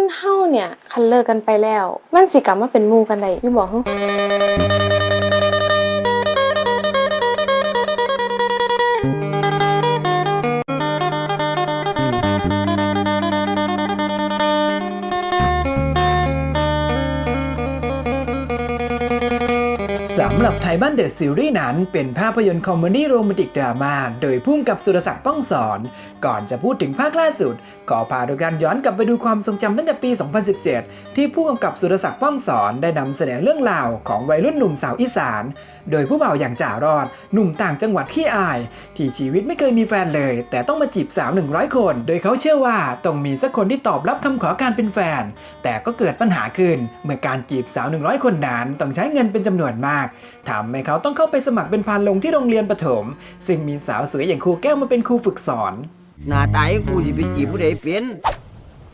คนเฮาเนี่ยคันเลิกกันไปแล้ว มันสิกลับมาเป็นหมู่กันได้อยู่บ่ฮึสำหรับไทยบ้านเดอะซีรีส์นั้น เป็นภาพยนตร์คอมเมดี้โรแมนติกดราม่าโดยพุ่มกับสุรศักดิ์ป้องสอน ก่อนจะพูดถึงภาคล่าสุด ขอพาทุกท่านย้อนกลับไปดูความทรงจำตั้งแต่ปี 2017 ที่ผู้กำกับสุรศักดิ์ป้องสอนได้นำเสนอเรื่องราวของวัยรุ่นหนุ่มสาวอีสาน โดยผู้บ่าวอย่างจ่ารอด หนุ่มต่างจังหวัดขี้อาย ที่ชีวิตไม่เคยมีแฟนเลย แต่ต้องมาจีบสาว 100 คน โดยเขาเชื่อว่าต้องมีสักคนที่ตอบรับคำขอการเป็นแฟน แต่ก็เกิดปัญหาขึ้น เมื่อการจีบสาว 100 คนนั้นต้องใช้เงินเป็นจำนวนมากทำให้เขาต้องเข้าไปสมัครเป็นพานลงที่โรงเรียนประถม ซึ่งมีสาวสวยอย่างครูแก้วมาเป็นครูฝึกสอนหน้าตาอย่างกูสิไปจีบผู้ใดเป็น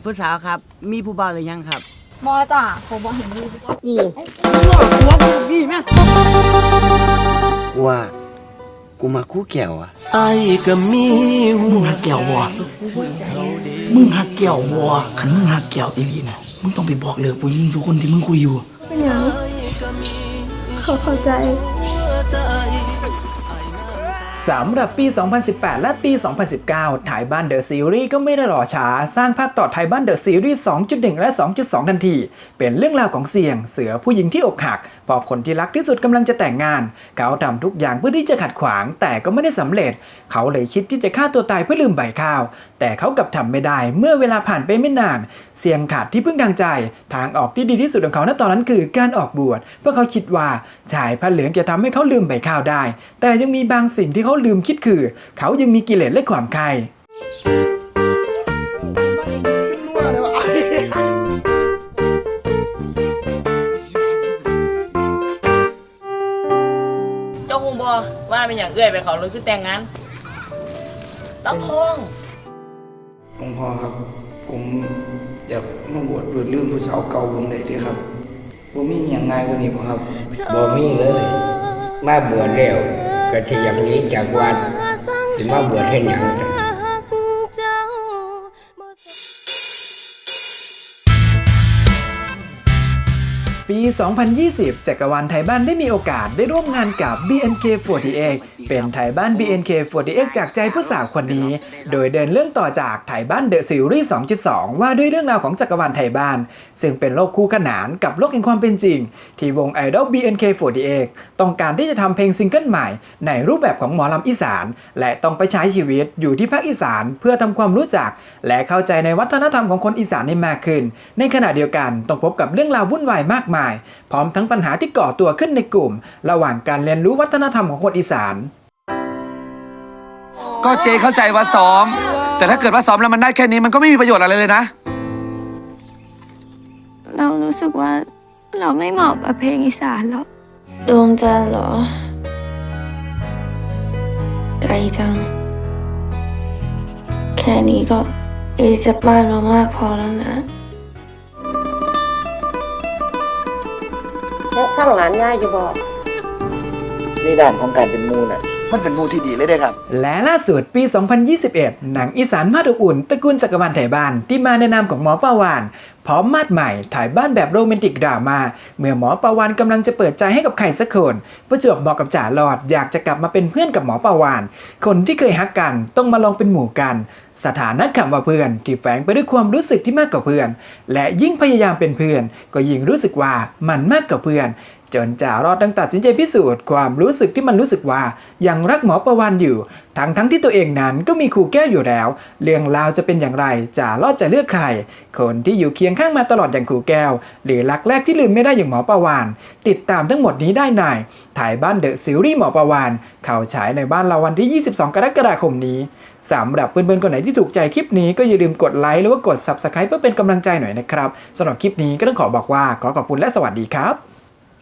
ผู้สาวครับ มีผู้บ่าวหรือยังครับบอจ้ะผมบอเห็นอยู่กูกูว่ากูพี่แม่กูว่ากูมาคู่แก้วอะมึงหักแก้วบัวมึงหักแก้วบัวขันมึงหักแก้วอีหลีนะมึงต้องไปบอกเลิกผู้หญิงทุกคนที่มึงคุยอยู่เป็นหยังเขาเข้าใจ สำหรับปี 2018 และปี 2019 ถ่ายบ้านเดอะซีรีส์ก็ไม่ได้รอช้า สร้างภาคต่อถ่ายบ้านเดอะซีรีส์ 2.1 และ 2.2 ทันที เป็นเรื่องราวของเสี่ยง เสือผู้หญิงที่อกหัก พอคนที่รักที่สุดกำลังจะแต่งงาน เขาทำทุกอย่างเพื่อที่จะขัดขวาง แต่ก็ไม่ได้สำเร็จ เขาเลยคิดที่จะฆ่าตัวตายเพื่อลืมใบข้าว แต่เขากลับทำไม่ได้ เมื่อเวลาผ่านไปไม่นาน เสี่ยงขาดที่พึ่งทางใจ ทางออกที่ดีที่สุดของเขาณตอนนั้นคือการออกบวช เพราะเขาคิดว่าชายผ้าเหลืองจะทำให้เขาลืมใบข้าวได้ แต่ยังมีบางสิ่งที่เขาลืมคิดคือ เขายังมีกิเลสและความใคร่เจ้าคงบอว่าเป็นอย่างเอื้อยไปเขาเลยคือแต่งงานตักทองหลวงพ่อครับ ผมอยากมาบวชเพื่อลืมผู้สาวเก่าผมเลยเด้ครับว่ามีอย่างง่ายกว่านี้บ่ครับบ่มีเลย มาบวชแล้ว ก็สิอย่างนี้จากวัดถึงว่าบวชเฮ็ดหยัง ปี 2020 จักรวาลไทยบ้านได้มีโอกาสได้ร่วมงานกับ BNK48 เป็นไทยบ้าน BNK48 จากใจผู้สาวคนนี้ โดยเดินเรื่องต่อจากไทยบ้านเดอะซีรีส์ 2.2 ว่าด้วยเรื่องราวของจักรวาลไทยบ้าน ซึ่งเป็นโลกคู่ขนานกับโลกแห่งความเป็นจริง ที่วงไอดอล BNK48 ต้องการที่จะทำเพลงซิงเกิลใหม่ ในรูปแบบของหมอลำอีสาน และต้องไปใช้ชีวิตอยู่ที่ภาคอีสานเพื่อทำความรู้จัก และเข้าใจในวัฒนธรรมของคนอีสานให้มากขึ้น ในขณะเดียวกันต้องพบกับเรื่องราววุ่นวายมากมายพร้อมทั้งปัญหาที่ก่อตัวขึ้นในกลุ่ม ระหว่างการเรียนรู้วัฒนธรรมของคนอีสาน ก็เจเข้าใจว่าซ้อม แต่ถ้าเกิดว่าซ้อมแล้วมันได้แค่นี้มันก็ไม่มีประโยชน์อะไรเลยนะ เรารู้สึกว่าเราไม่เหมาะกับเพลงอีสานหรอกดวงจันทร์เหรอ ไกลจัง แค่นี้ก็อีจากบ้านมามากพอแล้วนะ แล้วข้างหลานย่าอยู่บ่ในด้านของการเป็นมูน่ะ มันเป็นมูที่ดีเลยเด้ครับ และล่าสุดปี 2021 หนังอีสานมาดอบอุ่นตระกูลจักรวาลไทยบ้านที่มาในนามของหมอประวาน พร้อมมาดใหม่ถ่ายบ้านแบบโรแมนติกดราม่าเมื่อหมอประวานกำลังจะเปิดใจให้กับใครสักคน ประจวบเหมาะกับจ่าหลอดอยากจะกลับมาเป็นเพื่อนกับหมอประวานคนที่เคยฮักกันต้องมาลองเป็นหมู่กัน สถานะคำว่าเพื่อนที่แฝงไปด้วยความรู้สึกที่มากกว่าเพื่อน และยิ่งพยายามเป็นเพื่อน ก็ยิ่งรู้สึกว่ามันมากกว่าเพื่อนจนจ่ารอดตั้งตัดสินใจพิสูจน์ความรู้สึกที่มันรู้สึกว่ายังรักหมอประวันอยู่ ทั้งทั้งที่ตัวเองนั้นก็มีครูแก้วอยู่แล้ว เรื่องราวจะเป็นอย่างไรจ่ารอดจะเลือกใคร คนที่อยู่เคียงข้างมาตลอดอย่างครูแก้ว หรือรักแรกที่ลืมไม่ได้อย่างหมอประวาน ติดตามทั้งหมดนี้ได้ในถ่ายบ้านเดอะซีรีส์หมอประวาน เข้าฉายในบ้านเราวันที่ 22 กรกฎาคมนี้สำหรับเพื่อนๆคนไหนที่ถูกใจคลิปนี้ก็อย่าลืมกดไลค์หรือว่ากด Subscribe เพื่อเป็นกำลังใจหน่อยนะครับสำหรับคลิปนี้ก็ต้องขอบอกว่าขอขอบคุณและสวัสดีครับ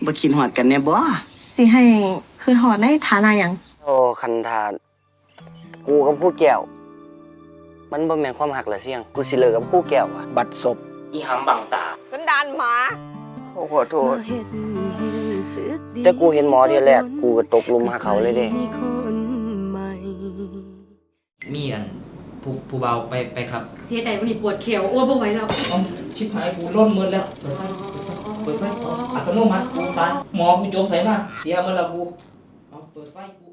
บ่คิดหอดกันแน่บ่สิให้คือถอดในฐานะหยังโอ้คันทานกูกับผู้แก้ว มันบ่แม่นความหักละเสี่ยง กูสิเลิกกับผู้แก้วอะบัดศพ อีหำบังตา สันดานหมาขอโทษ แต่กูเห็นหมอเทียแรก กูก็ตกหลุมหาเขาเลยเด้ มีอันผู้ผู้เบาไปไปครับ เสียใจวันนี้ปวดเขียวโอ้ยบ่ไหวแล้ว เอาชิบหายกูร่นมือแล้ว เปิดไฟเปิดไฟเปิดไฟอัตโนมัติกูตายหมอกูจบใส่มาเสียมือแล้วกูเอาเปิดไฟกูเอา